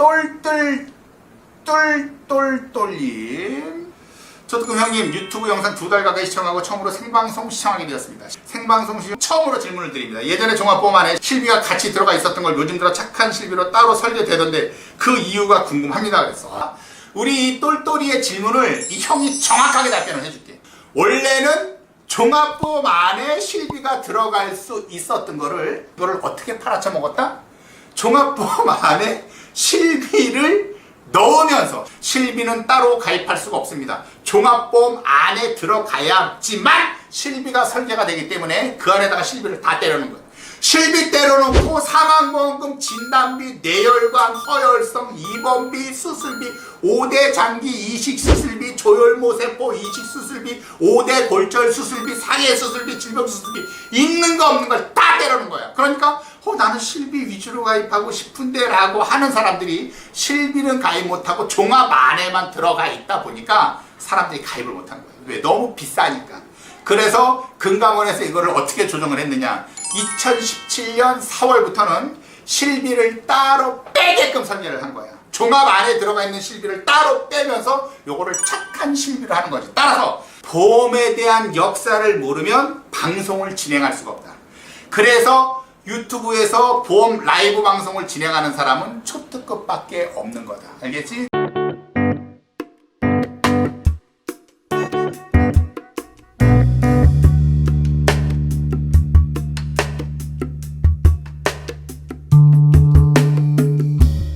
똘똘 똘똘똘님 저도 형님 유튜브 영상 두 달 가까이 시청하고 처음으로 생방송 시청하게 되었습니다. 생방송 시 처음으로 질문을 드립니다. 예전에 종합보험 안에 실비가 같이 들어가 있었던 걸 요즘 들어 착한 실비로 따로 설계되던데 그 이유가 궁금합니다. 그래서 우리 이 똘똘이의 질문을 이 형이 정확하게 답변을 해줄게. 원래는 종합보험 안에 실비가 들어갈 수 있었던 거를 그거를 어떻게 팔아쳐 먹었다? 종합보험 안에 실비를 넣으면서 실비는 따로 가입할 수가 없습니다. 종합보험 안에 들어가야지만 실비가 설계가 되기 때문에 그 안에다가 실비를 다 때려놓은 거예요. 실비 때려놓고 사망보험금, 진단비, 뇌혈관, 허혈성, 입원비, 수술비, 5대 장기 이식 수술비, 조혈모세포 이식 수술비, 5대 골절 수술비, 상해 수술비, 질병 수술비 있는 거 없는 걸다 거야. 그러니까 어, 나는 실비 위주로 가입하고 싶은데 라고 하는 사람들이 실비는 가입 못하고 종합 안에만 들어가 있다 보니까 사람들이 가입을 못한 거예요. 왜? 너무 비싸니까. 그래서 금감원에서 이거를 어떻게 조정을 했느냐. 2017년 4월부터는 실비를 따로 빼게끔 설계를 한 거야. 종합 안에 들어가 있는 실비를 따로 빼면서 요거를 착한 실비를 하는 거지. 따라서 보험에 대한 역사를 모르면 방송을 진행할 수가 없다. 그래서 유튜브에서 보험 라이브 방송을 진행하는 사람은 초특급밖에 없는 거다. 알겠지?